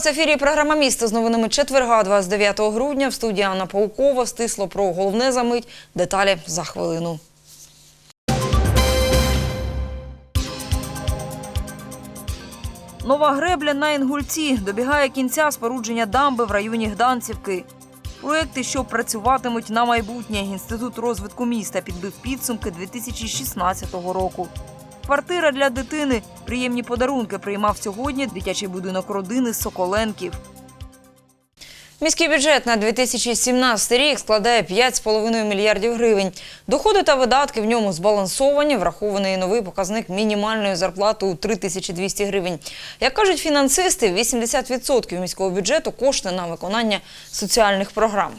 вас в ефірі програма «Місто» з новинами четверга, 29 грудня. В студії Анна Паукова стисло про головне за мить. Деталі за хвилину. Нова гребля на Інгульці добігає кінця спорудження дамби в районі Гданцівки. Проекти, що працюватимуть на майбутнє, інститут розвитку міста підбив підсумки 2016 року. Квартира для дитини. Приємні подарунки приймав сьогодні дитячий будинок родини Соколенків. Міський бюджет на 2017 рік складає 5,5 мільярдів гривень. Доходи та видатки в ньому збалансовані, врахований новий показник мінімальної зарплати у 3200 гривень. Як кажуть фінансисти, 80% міського бюджету кошти на виконання соціальних програм.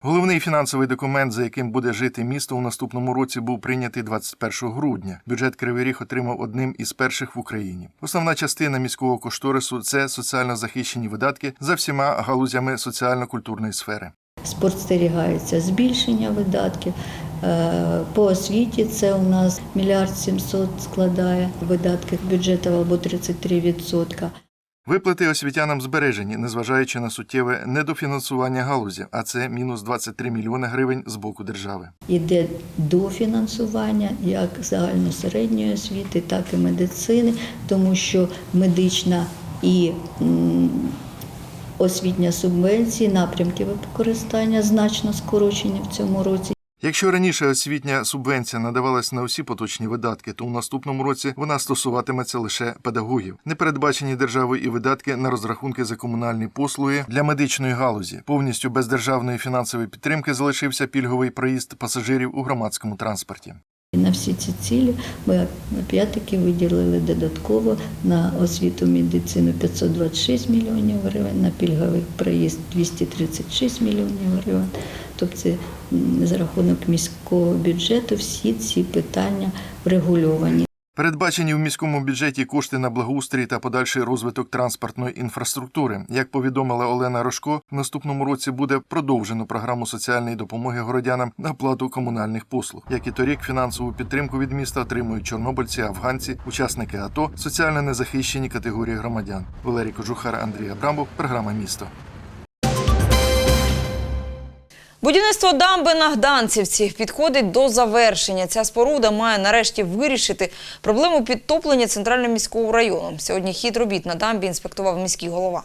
Головний фінансовий документ, за яким буде жити місто у наступному році, був прийнятий 21 грудня. Бюджет Кривий Ріг отримав одним із перших в Україні. Основна частина міського кошторису це соціально захищені видатки за всіма галузями соціально-культурної сфери. спостерігається збільшення видатків. Е, По освіті це у нас мільярд сімсот складає видатки бюджету або 33%. Виплати освітянам збережені, незважаючи на суттєве недофінансування галузі, а це мінус 23 мільйони гривень з боку держави. Іде дофінансування як загальносередньої освіти, так і медицини, тому що медична і освітня субвенції, напрямки використання значно скорочені в цьому році. Якщо раніше освітня субвенція надавалась на усі поточні видатки, то у наступному році вона стосуватиметься лише педагогів. Не передбачені державою і видатки на розрахунки за комунальні послуги для медичної галузі. Повністю без державної фінансової підтримки залишився пільговий проїзд пасажирів у громадському транспорті. На всі ці цілі ми опять-таки виділили додатково на освіту медицину 526 мільйонів гривень, на пільговий проїзд 236 мільйонів гривень. Тобто за рахунок міського бюджету всі ці питання врегульовані. Передбачені в міському бюджеті кошти на благоустрій та подальший розвиток транспортної інфраструктури. Як повідомила Олена Рожко, в наступному році буде продовжено програму соціальної допомоги городянам на оплату комунальних послуг. Як і торік, фінансову підтримку від міста отримують чорнобильці, афганці, учасники АТО, соціально незахищені категорії громадян. Валерій Кожухар, Андрій Абрамов, програма Місто. Будівництво дамби на Гданцівці підходить до завершення. Ця споруда має нарешті вирішити проблему підтоплення центрального міського району. Сьогодні хід робіт на дамбі інспектував міський голова.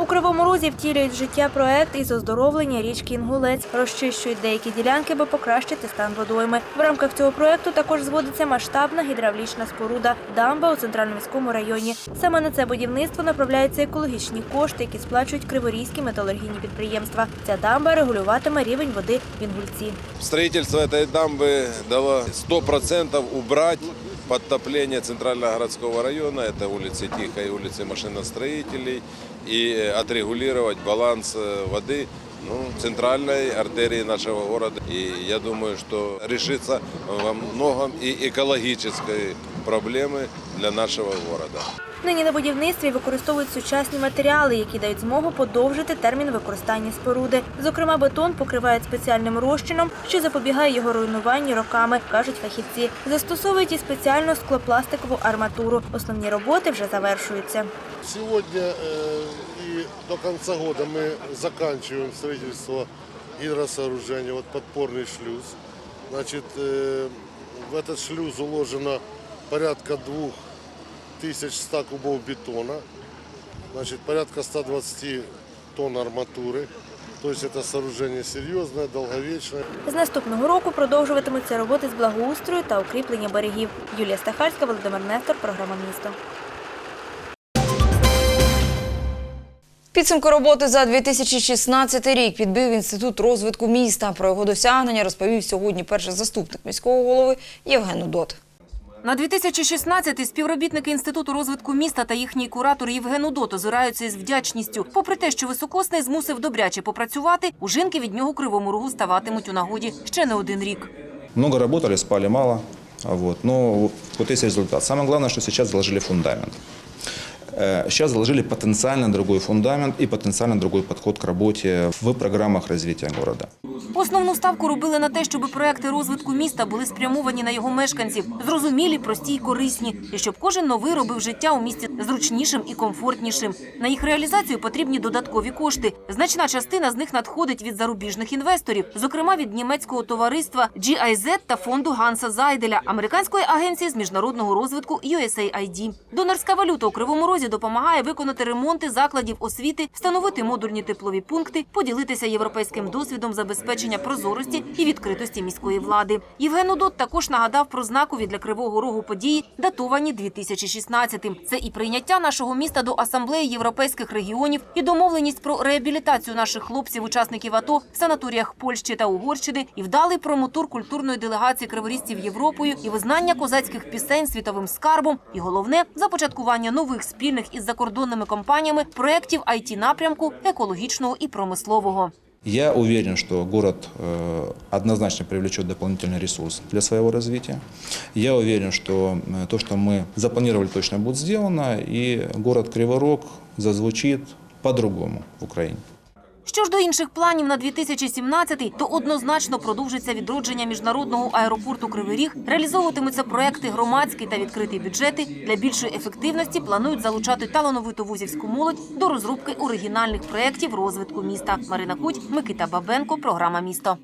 У Кривому Розі втілюють в життя проект із оздоровлення річки Інгулець, розчищують деякі ділянки, аби покращити стан водойми. В рамках цього проекту також зводиться масштабна гідравлічна споруда дамба у центральному міському районі. Саме на це будівництво направляються екологічні кошти, які сплачують криворізькі металургійні підприємства. Ця дамба регулюватиме рівень води в Інгульці. Строительство этой дамбы дало 100% убрать подтопление центрального городского района, это улицы Тихой и улицы машиностроителей, и э, отрегулировать баланс э, воды ну, центральной артерии нашего города. И я думаю, что решится во многом и экологической проблемы для нашего города. Нині на будівництві використовують сучасні матеріали, які дають змогу подовжити термін використання споруди. Зокрема, бетон покривають спеціальним розчином, що запобігає його руйнуванню роками, кажуть фахівці. Застосовують і спеціальну склопластикову арматуру. Основні роботи вже завершуються. Сегодня э, и до конца года мы заканчиваем строительство гидросооружения, вот подпорный шлюз. Значит, э, в этот шлюз уложено порядка 2100 кубов бетона, значит, порядка 120 тонн арматуры. То есть это сооружение серьезное, долговечное. З наступного року продовжуватимуться роботи з благоустрою та укріплення берегів. Юлія Стахарська, Володимир Нестор, програма місто. Підсумку роботи за 2016 рік підбив інститут розвитку міста. Про його досягнення розповів сьогодні перший заступник міського голови Євген Удот. На 2016-й співробітники Інституту розвитку міста та їхній куратор Євген Удот озираються із вдячністю. Попри те, що високосний змусив добряче попрацювати, у жінки від нього кривому рогу ставатимуть у нагоді ще не один рік. Много працювали, спали мало. Вот. Но вот результат. Самое главное, что сейчас заложили фундамент. Э, сейчас заложили потенциально другой фундамент и потенциально другой подход к работе в программах развития города. Основну ставку робили на те, щоб проекти розвитку міста були спрямовані на його мешканців, зрозумілі, прості й корисні, і щоб кожен новий робив життя у місті зручнішим і комфортнішим. На їх реалізацію потрібні додаткові кошти. Значна частина з них надходить від зарубіжних інвесторів, зокрема від німецького товариства GIZ та фонду Ганса Зайделя, американської агенції з міжнародного розвитку USAID. Донорська валюта у Кривому Розі допомагає виконати ремонти закладів освіти, встановити модульні теплові пункти, поділитися європейським досвідом забезпечення прозорості і відкритості міської влади. Євген Удот також нагадав про знакові для Кривого Рогу події, датовані 2016-м. Це і прийняття нашого міста до асамблеї європейських регіонів, і домовленість про реабілітацію наших хлопців, учасників АТО в санаторіях Польщі та Угорщини, і вдалий промотур культурної делегації криворізців Європою, і визнання козацьких пісень світовим скарбом, і головне започаткування нових спільних із закордонними компаніями проєктів it напрямку екологічного і промислового. Я уверен, что город э, однозначно привлечет дополнительный ресурс для своего развития. Я уверен, что э, то, что мы запланировали, точно будет сделано, и город Криворог зазвучит по-другому в Украине. Що ж до інших планів на 2017-й, то однозначно продовжиться відродження міжнародного аеропорту Кривий Ріг, реалізовуватимуться проекти громадські та відкриті бюджети. Для більшої ефективності планують залучати талановиту вузівську молодь до розробки оригінальних проєктів розвитку міста. Марина Куть, Микита Бабенко, програма Місто.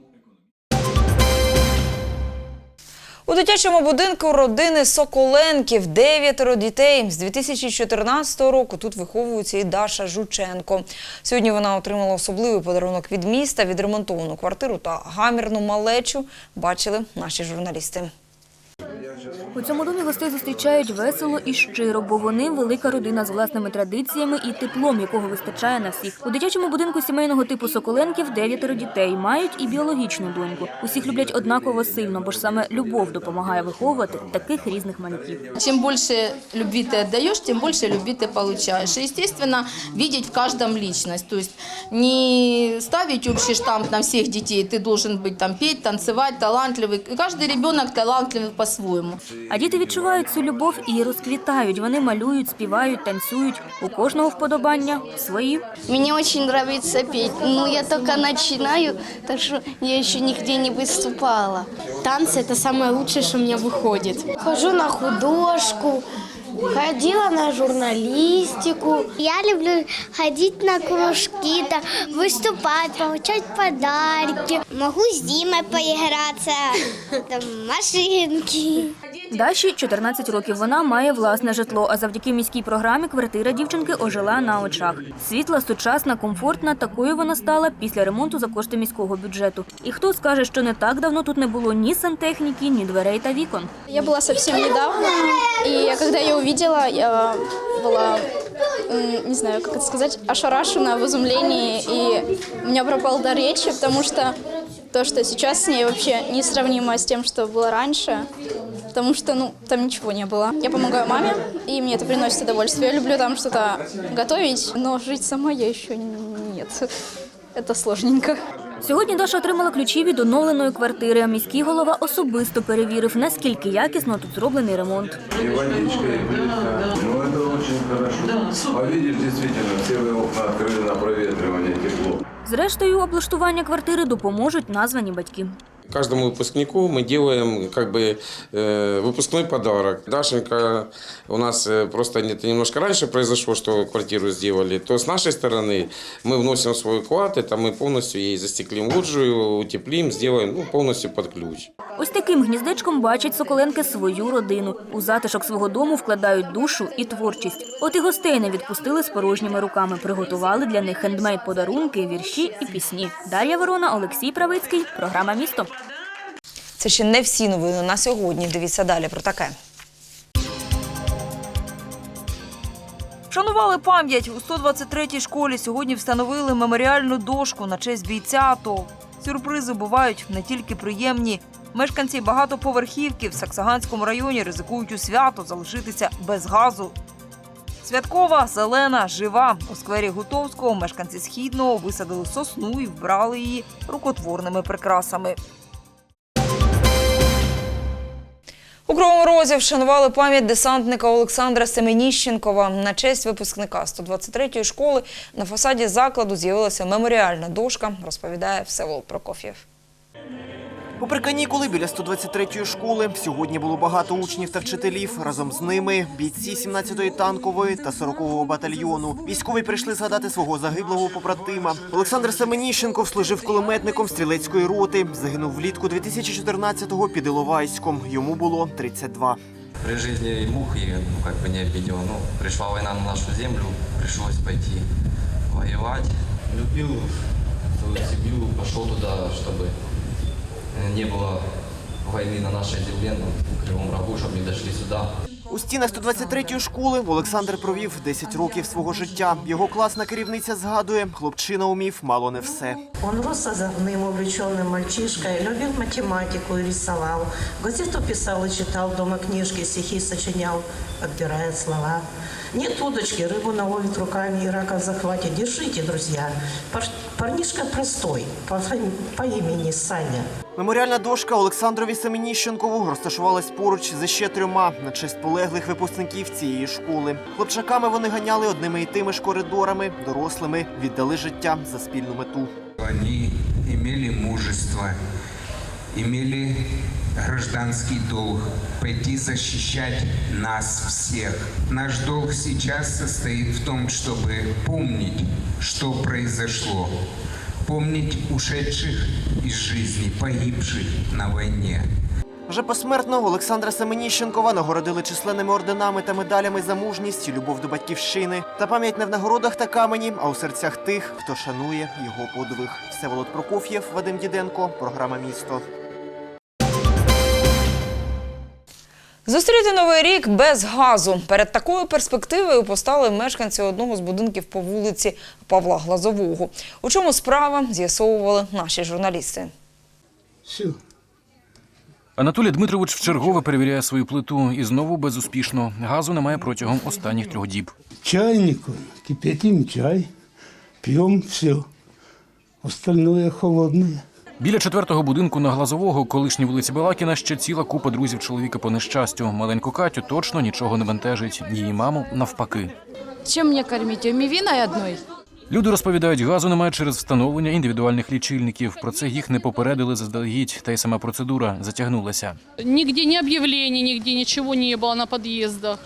У дитячому будинку родини Соколенків дев'ятеро дітей. З 2014 року тут виховується і Даша Жученко. Сьогодні вона отримала особливий подарунок від міста, відремонтовану квартиру та гамірну малечу. Бачили наші журналісти. У цьому домі гостей зустрічають весело і щиро, бо вони велика родина з власними традиціями і теплом, якого вистачає на всіх. У дитячому будинку сімейного типу Соколенків дев'ятеро дітей мають і біологічну доньку. Усіх люблять однаково сильно, бо ж саме любов допомагає виховувати таких різних малюків. Чем больше любви ты отдаешь, тем больше любви ты получаешь. И, естественно, видеть в каждом личность. То есть не ставить общий штамп на всех детей. Ты должен быть там петь, танцевать, талантливый. И каждый ребенок талантливый по-своему. А діти відчувають цю любов і розквітають. Вони малюють, співають, танцюють. У кожного вподобання свої. Мне очень нравится петь, но я только начинаю, так что я еще нигде не выступала. Танцы – это самое лучшее, что у меня выходит. Хожу на художку, ходила на журналистику. Я люблю ходить на кружки, да, выступать, получать подарки. Могу с Димой поиграться, там, машинки. Даші 14 років. Вона має власне житло. А завдяки міській програмі квартира дівчинки ожила на очах. Світла, сучасна, комфортна. Такою вона стала після ремонту за кошти міського бюджету. І хто скаже, що не так давно тут не було ні сантехніки, ні дверей та вікон. Я была совсем недавно, и когда я увидела, я была, м, не знаю, как это сказать, ошарашена в изумлении, и у меня пропал дар речи, потому что то, что сейчас с ней вообще несравнимо с тем, что было раньше, потому что, ну, там ничего не было. Я помогаю маме, и мне это приносит удовольствие. Я люблю там что-то готовить, но жить сама я еще нет. Это сложненько. Сьогодні Даша отримала ключі від оновленої квартири. А міський голова особисто перевірив, наскільки якісно тут зроблений ремонт. И водичка, и плитка. Ну, это очень хорошо. А видишь, действительно, все вы окна открыли на проветривание, тепло. Зрештою, облаштування квартири допоможуть названі батьки. Каждому выпускнику мы делаем как бы э, выпускной подарок. Дашенька у нас э, просто это немножко раньше произошло, что квартиру сделали. То с нашей стороны мы вносим свой вклад, это мы полностью ей застеклим лоджию, утеплим, сделаем ну, полностью под ключ. Ось таким гніздечком бачать Соколенки свою родину. У затишок свого дому вкладають душу і творчість. От і гостей не відпустили з порожніми руками. Приготували для них хендмейд подарунки, вірші і пісні. Дар'я Ворона, Олексій Правицький. Програма Місто. Це ще не всі новини на сьогодні. Дивіться далі про таке. Вшанували пам'ять у 123-й школі. Сьогодні встановили меморіальну дошку на честь бійця АТО. Сюрпризи бувають не тільки приємні. Мешканці багатоповерхівки в Саксаганському районі ризикують у свято залишитися без газу. Святкова, зелена, жива. У сквері Гутовського мешканці східного висадили сосну і вбрали її рукотворними прикрасами. У Кривому Розі вшанували пам'ять десантника Олександра Семеніщенкова. На честь випускника 123-ї школи на фасаді закладу з'явилася меморіальна дошка, розповідає Всеволод Прокоф'єв. Попри канікули біля 123-ї школи сьогодні було багато учнів та вчителів. Разом з ними бійці 17-ї танкової та 40-го батальйону. Військові прийшли згадати свого загиблого побратима. Олександр Семеніщенков служив кулеметником стрілецької роти. Загинув влітку 2014-го під Іловайськом. Йому було 32. При жизни мухи, ну, как бы не обидел. Ну, пришла война на нашу землю, пришлось пойти воевать. Любил свою семью, пошел туда, чтобы э, не было войны на нашей земле, ну, в Кривом Рогу, чтобы не дошли сюда. У стінах 123-ї школи Олександр провів 10 років свого життя. Його класна керівниця згадує, хлопчина умів мало не все. Он рос озорным, увлеченным мальчишкой, любил математику и рисовал. Газету писал и читал, дома книжки, стихи сочинял, подбирая слова. Нет удочки, рыбу наловит руками и раков захватит. Держите, друзья. Пар- Парнишка простой, по, по имени Саня. Меморіальна дошка Олександрові Семеніщенкову розташувалась поруч з ще трьома на честь полеглих випускників цієї школи. Хлопчаками вони ганяли одними і тими ж коридорами, дорослими віддали життя за спільну мету. Они имели мужество, имели гражданский долг пойти защищать нас всех. Наш долг сейчас состоит в том, чтобы помнить, что произошло, помнить ушедших из жизни, погибших на войне. Вже посмертно Олександра Семеніщенкова нагородили численними орденами та медалями за мужність, любов до батьківщини та пам'ять не в нагородах та камені, а у серцях тих, хто шанує його подвиг. Всеволод Прокоф'єв, Вадим Діденко, програма Місто. Зустріти новий рік без газу. Перед такою перспективою постали мешканці одного з будинків по вулиці Павла Глазового. У чому справа з'ясовували наші журналісти. Анатолій Дмитрович вчергове перевіряє свою плиту і знову безуспішно. Газу немає протягом останніх трьох діб. чайнику, кипятим чай, пьем все. Остальное холодное. Біля четвертого будинку на Глазового, колишній вулиці Балакіна, ще ціла купа друзів чоловіка по нещастю. Маленьку Катю точно нічого не бентежить. Її маму навпаки. Чем мне кормить? Ее мивиной одной? Люди розповідають, газу немає через встановлення індивідуальних лічильників. Про це їх не попередили заздалегідь, та й сама процедура затягнулася. Нигде ни объявлений, нигде ничего не было на подъездах.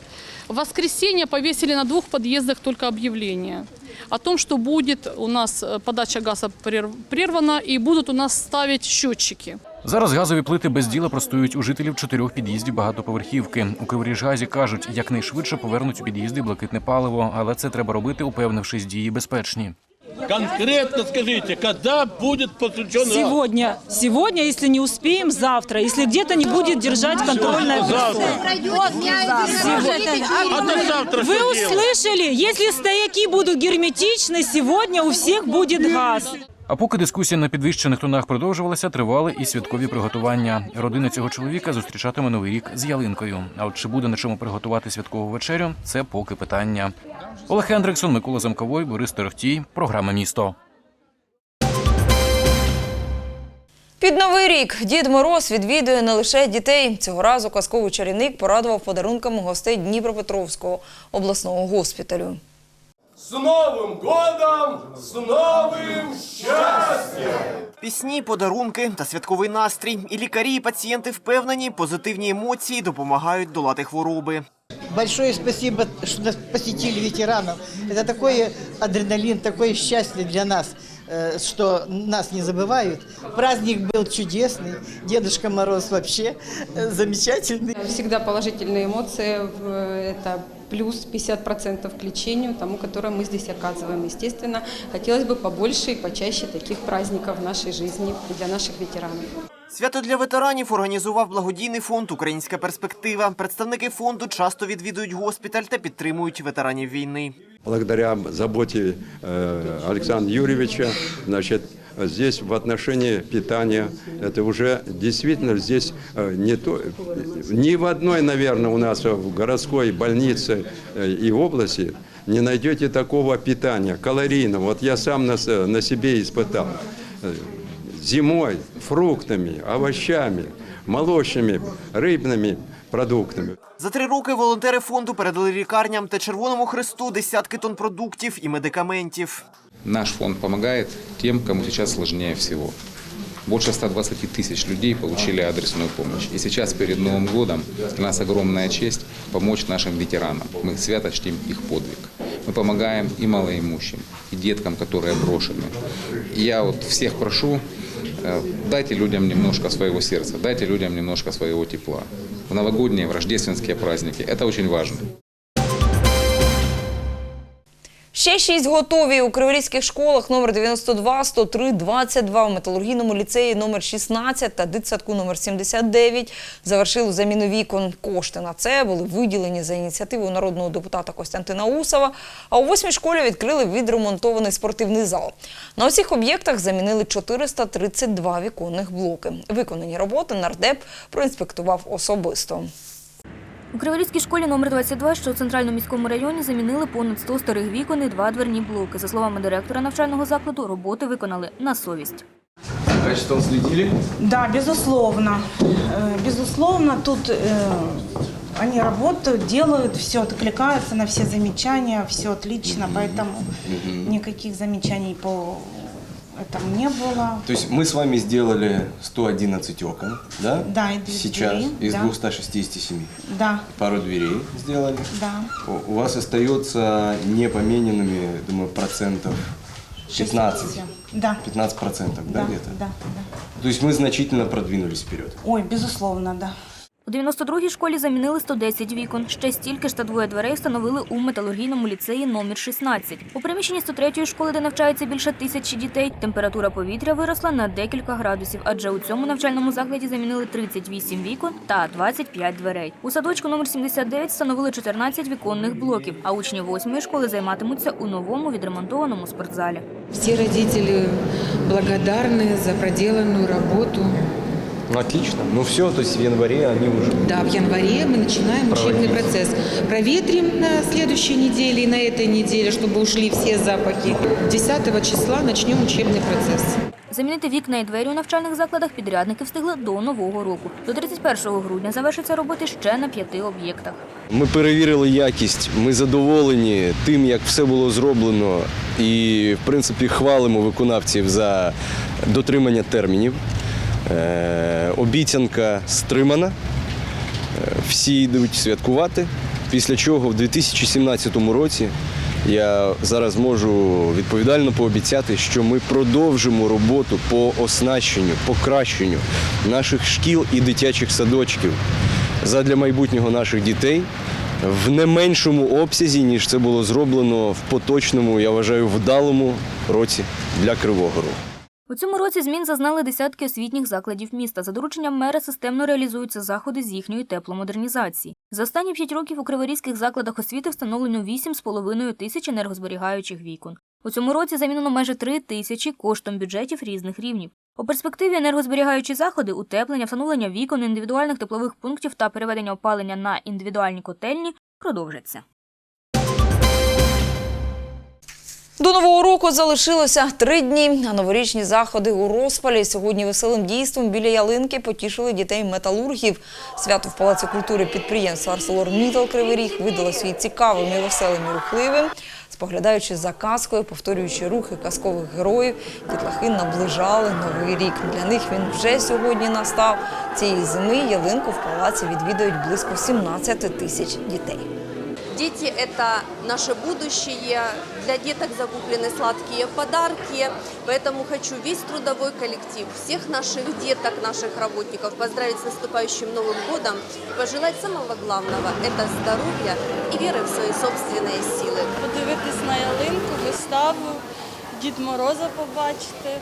В воскресенье повесили на двух подъездах только объявление о том, что будет у нас э, подача газа прерв- прервана и будут у нас ставить счетчики. Зараз газові плити без діла простують у жителів чотирьох під'їздів багатоповерхівки. У Криворіжгазі кажуть, якнайшвидше повернуть у під'їзди блакитне паливо, але це треба робити, упевнившись, дії безпечні. Конкретно скажите, когда будет подключен газ? Сегодня. Сегодня, если не успеем, завтра. Если где-то не будет держать контрольное Завтра. А до завтра Вы что делать? услышали? Если стояки будут герметичны, сегодня у всех будет газ. А поки дискусія на підвищених тонах продовжувалася, тривали і святкові приготування. Родина цього чоловіка зустрічатиме новий рік з ялинкою. А от чи буде на чому приготувати святкову вечерю, це поки питання. Олег Хендриксон, Микола Замковой, Борис Торохтій. Програма місто. Під новий рік Дід Мороз відвідує не лише дітей. Цього разу казковий чарівник порадував подарунками гостей Дніпропетровського обласного госпіталю. С Новым годом! С новым счастьем! Пісні, подарунки та святковий настрій. І лікарі, і пацієнти впевнені, позитивні емоції допомагають долати хвороби. Большое спасибо, что нас посетили ветеранов. Это такой адреналин, такое счастье для нас, э, что нас не забывают. Праздник был чудесный. Дедушка Мороз вообще э, замечательный. Всегда положительные эмоции. в- Это плюс 50% к лечению тому, которое мы здесь оказываем. Естественно, хотелось бы побольше и почаще таких праздников в нашей жизни для наших ветеранов. Свято для ветеранів організував благодійний фонд Українська перспектива. Представники фонду часто відвідують госпіталь та підтримують ветеранів війни. благодаря заботе э, Александра Юрьевича, значит, здесь в отношении питания, это уже действительно здесь э, не то, ни в одной, наверное, у нас в городской больнице э, и области не найдете такого питания, калорийного. Вот я сам на, с- на себе испытал. Э, Зимой фруктами, овощами, молочными, рыбными продуктами. За три роки волонтери фонду передали лікарням та Червоному Хресту десятки тонн продуктів і медикаментів. Наш фонд помогает тем, кому сейчас сложнее всего. Больше 120 тысяч людей получили адресную помощь. И сейчас перед Новым годом для нас огромная честь помочь нашим ветеранам. Мы свято чтим их подвиг. Мы помогаем и малоимущим, и деткам, которые брошены. И я вот всех прошу, э, дайте людям немножко своего сердца, дайте людям немножко своего тепла. В новогодние, в рождественские праздники. Это очень важно. Ще шість готові у криворізьких школах номер 92, 103, 22, в металургійному ліцеї номер 16 та дитсадку номер 79 завершили заміну вікон. Кошти на це були виділені за ініціативою народного депутата Костянтина Усова. А у восьмій школі відкрили відремонтований спортивний зал. На усіх об'єктах замінили 432 віконних блоки. Виконані роботи нардеп проінспектував особисто. У Криворізькій школі номер 22, що у центральному міському районі, замінили понад 100 старих вікон і два дверні блоки. За словами директора навчального закладу, роботи виконали на совість. Качеством следили? Да, безусловно. Э, Безусловно, тут э, они работают, делают, все откликаются на все замечания, все отлично, поэтому никаких замечаний по этому не было. То есть мы с вами сделали 111 окон, да? Да, и две Сейчас двери, из да. 267. Да, Пару дверей сделали. да. У- вас остается непомененными, думаю, процентов 15. Да. 15 процентов, да, Да, где-то? да, да. То есть мы значительно продвинулись вперед. Ой, безусловно, да. У 92-й школі замінили 110 вікон. Ще стільки ж та двоє дверей встановили у металургійному ліцеї номер 16. У приміщенні 103-ї школи, де навчається більше тисячі дітей, температура повітря виросла на декілька градусів, адже у цьому навчальному закладі замінили 38 вікон та 25 дверей. У садочку номер 79 встановили 14 віконних блоків, а учні 8-ї школи займатимуться у новому відремонтованому спортзалі. Все родители благодарны за проделанную работу. Ну, отлично. Ну все, то есть в январе они уже... Да, в январе мы начинаем учебный Проводить. процесс. Проветрим на следующей неделе и на этой неделе, чтобы ушли все запахи. 10 числа начнем учебный процесс. Замінити вікна і двері у навчальних закладах підрядники встигли до нового року. До 31 грудня завершаться роботи ще на п'яти об'єктах. Ми перевірили якість, ми задоволені тим, як все було зроблено, і в принципі хвалимо виконавців за дотримання термінів. Е, обіцянка стримана, Е, всі йдуть святкувати. Після чого в 2017 році я зараз можу відповідально пообіцяти, що ми продовжимо роботу по оснащенню, покращенню наших шкіл і дитячих садочків задля майбутнього наших дітей в не меншому обсязі, ніж це було зроблено в поточному, я вважаю, вдалому році для Кривого Рогу. У цьому році змін зазнали десятки освітніх закладів міста. За дорученням мера системно реалізуються заходи з їхньої тепломодернізації. За останні п'ять років у криворізьких закладах освіти встановлено 8,5 тисяч енергозберігаючих вікон. У цьому році замінено майже 3 тисячі коштом бюджетів різних рівнів. У перспективі енергозберігаючі заходи, утеплення, встановлення вікон, індивідуальних теплових пунктів та переведення опалення на індивідуальні котельні продовжаться. До нового року залишилося три дні. А новорічні заходи у розпалі сьогодні веселим дійством біля ялинки потішили дітей металургів. Свято в Палаці культури підприємства «Арселормітал» Кривий Ріг видало свій цікавим і веселим і рухливим. Споглядаючи за казкою, повторюючи рухи казкових героїв, дітлахи наближали новий рік. Для них він вже сьогодні настав. Цієї зими ялинку в палаці відвідують близько 17 тисяч дітей. Дети – это наше будущее. Для деток закуплены сладкие подарки. Поэтому хочу весь трудовой коллектив, всех наших деток, наших работников поздравить с наступающим Новым годом и пожелать самого главного – это здоровья и веры в свои собственные силы. подивитись на ялинку, виставу, Дід Мороза побачити.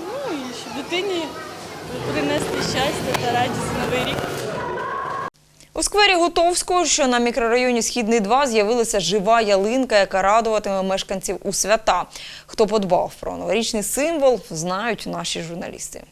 Ну і щоб дитині принести щастя та радість в новий рік. У сквері Готовського, що на мікрорайоні Східний 2, з'явилася жива ялинка, яка радуватиме мешканців у свята. Хто подбав про новорічний символ, знають наші журналісти.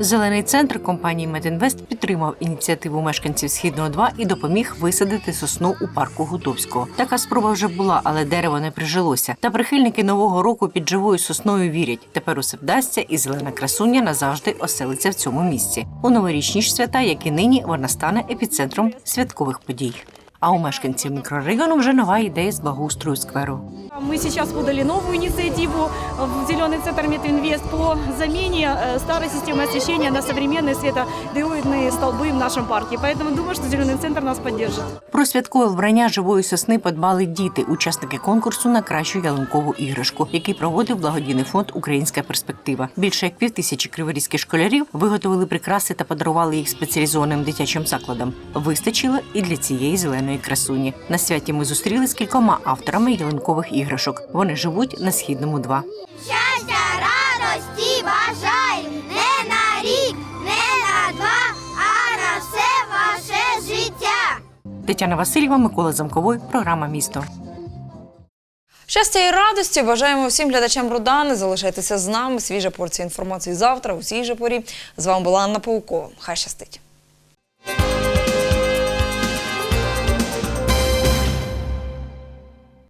Зелений центр компанії Медінвест підтримав ініціативу мешканців східного 2 і допоміг висадити сосну у парку Гутовського. Така спроба вже була, але дерево не прижилося. Та прихильники нового року під живою сосною вірять. Тепер усе вдасться, і зелена красуня назавжди оселиться в цьому місці. У новорічні ж свята, як і нині, вона стане епіцентром святкових подій. А у мешканців мікрорайону вже нова ідея з благоустрою скверу. Мы сейчас подали новую инициативу в Зеленый центр Мединвест по замене э, старой системы освещения на современные светодиодные столбы в нашем парке. Поэтому думаю, что Зеленый центр нас поддержит. Про святкове вбрання живої сосни подбали діти, учасники конкурсу на кращу ялинкову іграшку, який проводив благодійний фонд Українська перспектива. Більше як пів тисячі криворізьких школярів виготовили прикраси та подарували їх спеціалізованим дитячим закладам. Вистачило і для цієї зеленої красуні. На святі ми зустріли з кількома авторами ялинкових іграшок. Вони живуть на східному 2. Щастя, радості бажаю не на рік, не на два, а на все ваше життя. Тетяна Васильєва, Микола Замковой, програма Місто. Щастя і радості бажаємо всім глядачам Рудани. Залишайтеся з нами. Свіжа порція інформації завтра у цій же порі. З вами була Анна Паукова. Хай щастить.